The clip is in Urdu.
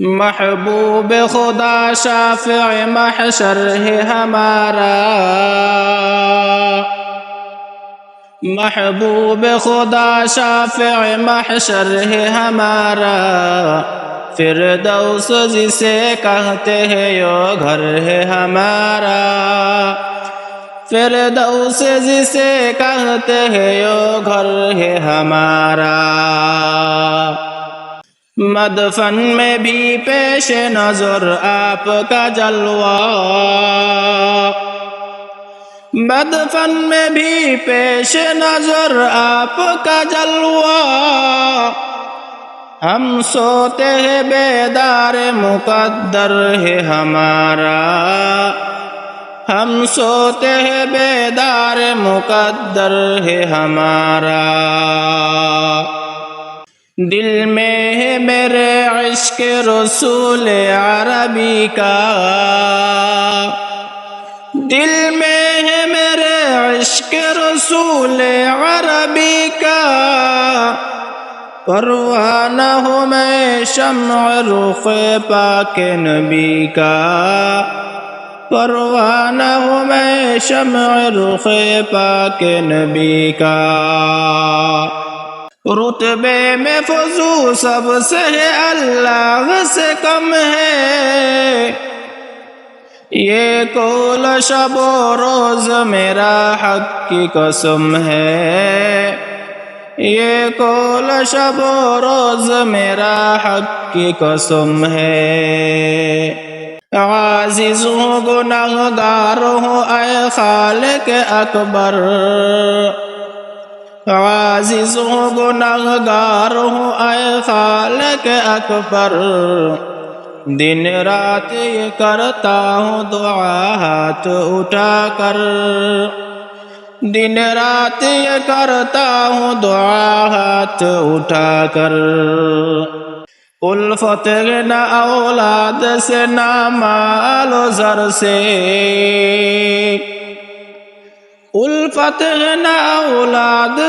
محبوب خدا شافع محشر ہے ہمارا محبوب خدا شافع محشر ہے ہمارا فردوس جسے کہتے ہیں یو گھر ہے ہمارا فردوس جسے کہتے ہیں یو گھر ہے ہمارا مدفن میں بھی پیش نظر آپ کا جلوہ۔ مدفن میں بھی پیش نظر آپ کا جلوہ۔ ہم سوتے ہیں بیدار مقدر ہے ہمارا۔ ہم سوتے ہیں بیدار مقدر ہے ہمارا۔ دل میں ہے میرے عشق رسول عربی کا۔ دل میں ہے میرے عشق رسول عربی کا۔ پروانہ ہوں میں شمع رخ پاک نبی کا۔ پروانہ ہوں میں شمع رخ پاک نبی کا۔ رتبے میں فضو سب سے اللہ سے کم ہے۔ یہ کول شب و روز میرا حق کی قسم ہے۔ یہ کول شب و روز میرا حق کی قسم ہے۔ عزیز ہوں، گناہگار ہوں، اے خالق اکبر۔ عزیز ہوں گناہگار ہوں اے خالق اکبر دن رات یہ کرتا ہوں دعا ہاتھ اٹھا کر دن رات یہ کرتا ہوں دعا ہاتھ اٹھا کر الفت نہ اولاد سے نہ مال و زر سے الفت نہ اولاد